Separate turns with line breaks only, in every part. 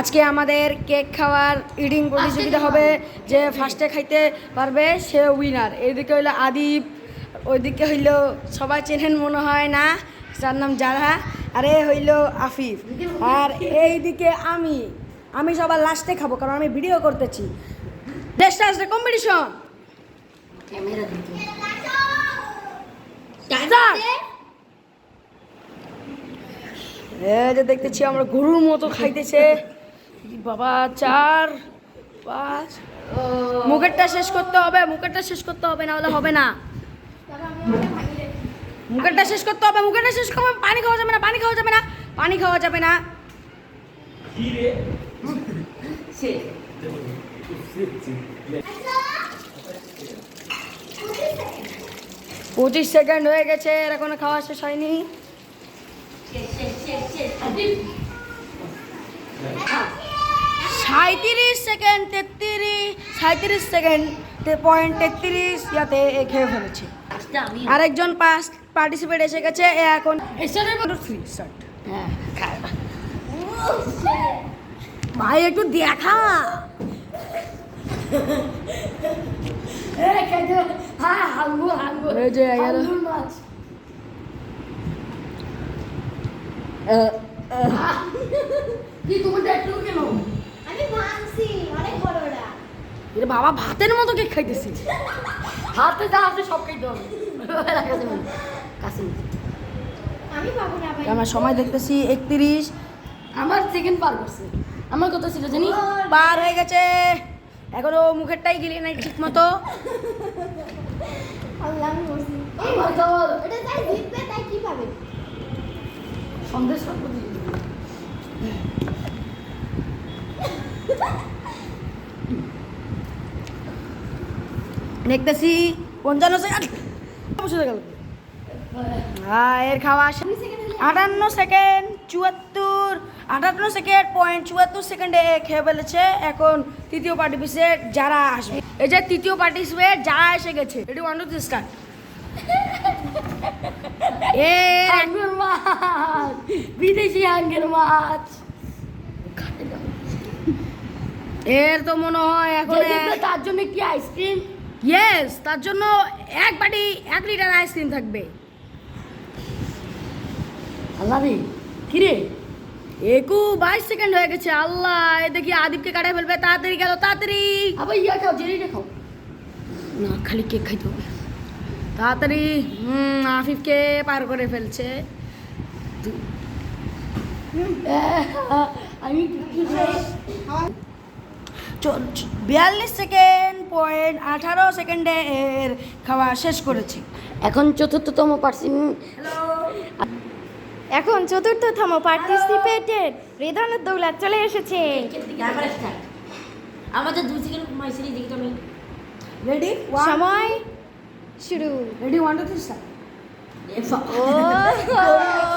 আজকে আমাদের কেক খাওয়ার ইডিং প্রতিযোগিতা হবে যে ফার্স্টে খাইতে পারবে সে উইনার এইদিকে হইল আদিব ওইদিকে হইল সবাই চেনেন মনে হয় না? যার নাম জারা। আর এ হইল আফিফ। আর এইদিকে আমি। আমি সবার লাস্টে খাব কারণ আমি ভিডিও করতেছি। দেশটা আসলে কম্পিটিশন দেখতেছি আমরা গরুর মতো খাইতেছে। বাবা, চার, পাঁচ। মুখেরটা শেষ করতে হবে, মুখেরটা শেষ করতে হবে না হলে হবে না। মুখেরটা শেষ করতে হবে, মুখেরটা শেষ করতে পানি খাওয়া যাবে না, পানি খাওয়া যাবে না, পানি খাওয়া যাবে না। পঁচিশ সেকেন্ড হয়ে গেছে এর এখনও খাওয়া শেষ হয়নি।
শেষ শেষ।
সাঁত্রিশ সেকেন্ড তেত্রিশ সাঁত্রিশ সেকেন্ড পয়েন্ট তেত্রিশ ইয়াতে খেয়ে ফেলেছে।
আমি
আরেকজন পাস পার্টিসিপেট এসে গেছে এ এখন স্টার্ট
হ্যাঁ খা
ভাই একটু দেখা। এই যে গেল
কি তোমার একটু কেন?
এর বাবা ভাতের মতো কেক খাইতেছি।
হাতে যা আছে সব খাইতে হবে কাছে
আমরা সময় দেখতেছি একত্রিশ।
আমার সেকেন্ড পার করছে। আমার কত ছিল জানি?
পার হয়ে গেছে। এখনও মুখেরটাই গিলি নাই ঠিক মতো
আল্লাহ আমি বলছি
আমার খাওয়া
ওটা তাই জিতবে তাই কি পাবে
সন্দেশ খাব দিয়ে
দেখতেছি পঞ্চান্ন সেকেন্ড গেল হ্যাঁ এর খাওয়া। আটান্ন সেকেন্ড চুয়াত্তর আটান্ন সেকেন্ড পয়েন্ট চুয়াত্তর সেকেন্ডে খেয়ে ফেলেছে। এখন তৃতীয় পার্টিসিপেট যারা আসবে এই যে তৃতীয় পার্টিসিপেট যারা এসে গেছে এটি ওয়ান টু থ্রি স্টার্ট
হাঙ্গের মাছ বিদেশি হাঙ্গের মাছ।
এর তো মনে হয় এখন
তার জন্য কি আইসক্রিম
ইয়েস তার জন্য এক বাটি এক লিটার আইসক্রিম থাকবে।
আল্লাহ রে কিরে
একু বাইশ সেকেন্ড হয়ে গেছে আল্লাহ এ দেখি আদিবকে কাটাই ফেলবে তাড়াতাড়ি গেল তাড়াতাড়ি।
আবার ইয়া খাও জেরিটা খাও।
না খালি কেক খাইতে হবে। তাড়াতাড়ি হুম আফিফকে পার করে ফেলছে।
আমি
বিয়াল্লিশ সেকেন্ড পয়েন্ট আঠারো সেকেন্ডে এর খাওয়া শেষ করেছি।
এখন চতুর্থতম পার্সেন্ট
এখন চতুর্থতম পার্টিসিপেটেড রেদানের দৌলা চলে এসেছে।
আমাদের দুই সেকেন্ড মাইসিরি দেখি আমি
রেডি
সময় শুরু।
Ready one two three start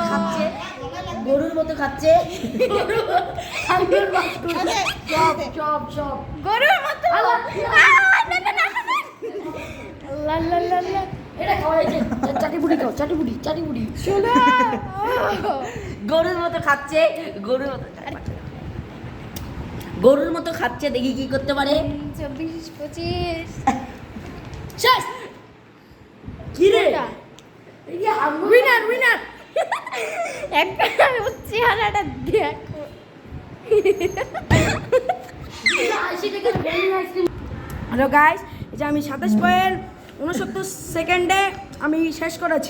খাচ্ছে। গরুর মতো খাচ্ছে।
গরুর মতো।
এটা খাওয়া হয়েছে। চাটি বুড়ি খাও চাটি বুড়ি চাটি বুড়ি
শোনো।
গরুর মতো খাচ্ছে গরুর মতো গরুর মতো খাচ্ছে দেখি কি করতে পারে।
চব্বিশ পঁচিশ।
শেষ কি রে
কোনটা?
উইনার উইনার
একটা ওর চেহারাটা দেখো।
হ্যালো গাইস যে আমি সাতাশ পয়েন্ট উনসত্তর সেকেন্ডে আমি শেষ করেছি।